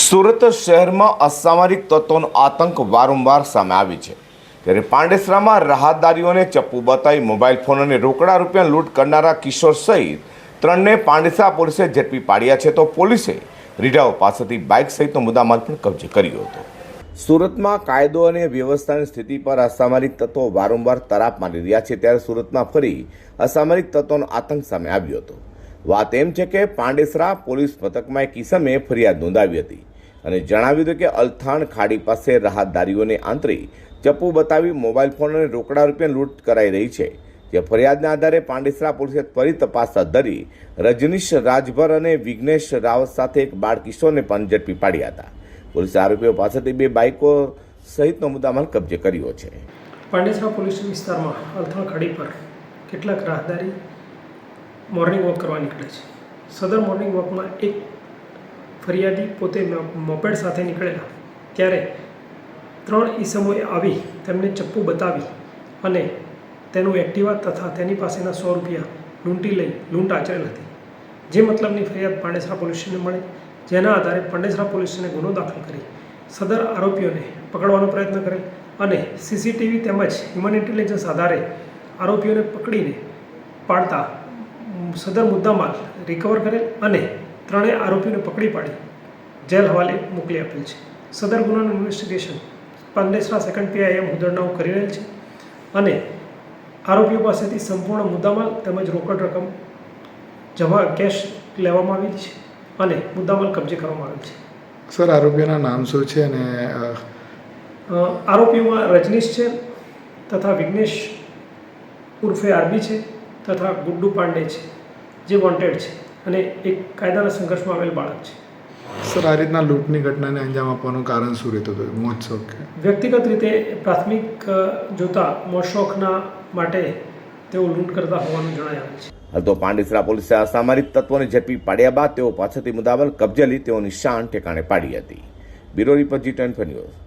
સુરત શહેરમાં અસામરિક તત્વોનો આતંક વારંવાર સામે આવી છે. ત્યારે પાંડેસરામાં રાહતદારીઓને ચપ્પુ બતાવી મોબાઈલ ફોન અને રોકડા રૂપિયા લૂંટ કરનારા કિશોર સહિત ત્રણને પાંડેસરા પોલીસે ઝડપી પાડ્યા છે તો પોલીસે રીઢાઓ પાસેથી બાઇક સહિતનો મુદ્દામાલ પણ કબજે કર્યો હતો. સુરતમાં કાયદો અને વ્યવસ્થાની સ્થિતિ પર અસામરિક તત્વો વારંવાર તરાપ મારી રહ્યા છે ત્યારે સુરતમાં ફરી અસામરિક તત્વોનો આતંક સામે આવ્યો હતો. વાત એમ છે કે પાંડેસરા પોલીસ મથકમાં એક કિસમે ફરિયાદ નોંધાવી હતી. અને જણાવ્યું હતું કે અલથાણ ખાડી પાસે રાહતદારીઓને આંતરી ચપ્પુ બતાવી મોબાઈલ ફોન અને રોકડા રૂપિયા લૂંટ કરાઈ રહી છે, જે ફરિયાદના આધારે પાંડેસરા પોલીસે ફરી તપાસ હાથ ધરી રજનીશ રાજભર અને વિઘ્નેશ રાવત સાથે એક બાળ કિશોરને પણ ઝડપી પાડ્યા હતા. પોલીસે આરોપીઓ પાસેથી બે બાઇકો સહિતનો મુદ્દામાલ કબજે કર્યો છે. પાંડેસરા પોલીસ વિસ્તારમાં અલથણ ખાડી પર કેટલાક રાહદારી મોર્નિંગ વોક કરવા નીકળે છે. સદર મોર્નિંગ વોકમાં એક ફરિયાદી પોતે મોપેડ સાથે નીકળેલા. ત્યારે ત્રણ ઈસમોએ આવી તેમને ચપ્પુ બતાવી અને તેનું એક્ટિવા તથા તેની પાસેના સો રૂપિયા લૂંટી લઈ લૂંટ આચરેલ હતી. જે મતલબની ફરિયાદ પાંડેસરા પોલીસ સ્ટેશને મળી, જેના આધારે પાંડેસરા પોલીસ સ્ટેશને ગુનો દાખલ કરી સદર આરોપીઓને પકડવાનો પ્રયત્ન કરેલ અને સીસીટીવી તેમજ હ્યુમન ઇન્ટેલિજન્સ આધારે આરોપીઓને પકડીને પાડતા સદર મુદ્દામાલ રિકવર કરેલ અને ત્રણેય આરોપીઓને પકડી પાડી જેલ હવાલે મોકલી આપેલ છે. સદર ગુનાનું ઇન્વેસ્ટિગેશન પાંડેસરા સેકન્ડ પીઆઈએમ હુદરનાઓ કરી રહેલ છે અને આરોપીઓ પાસેથી સંપૂર્ણ મુદ્દામાલ તેમજ રોકડ રકમ જમા કેશ લેવામાં આવેલી છે અને મુદ્દામાલ કબજે કરવામાં આવેલ છે. સર આરોપીઓના નામ શું છે અને આરોપીઓમાં રજનીશ છે તથા વિઘ્નેશ ઉર્ફે આરબી છે તથા ગુડ્ડુ પાંડે છે જે વોન્ટેડ છે. અને એક કાયદાના સંઘર્ષમાં આવેલ બાળક છે. સર આ રીતના લૂંટની ઘટનાને અંજામ આપવાનું કારણ શું રહેતું હતું? શોખ વ્યક્તિગત રીતે પ્રાથમિક જોતા મોશોખના માટે તેઓ લૂંટ કરતા હોવાનું જણાય આવે છે. હાલ તો પાંડેસરા પોલીસે અસામરિક તત્વોને ઝડપી પાડ્યા બાદ તેઓ પાછળથી મુદાવલ કબજે લઈ તેઓની શાન ઠેકાણે પાડી હતી. Bureau report G twenty news.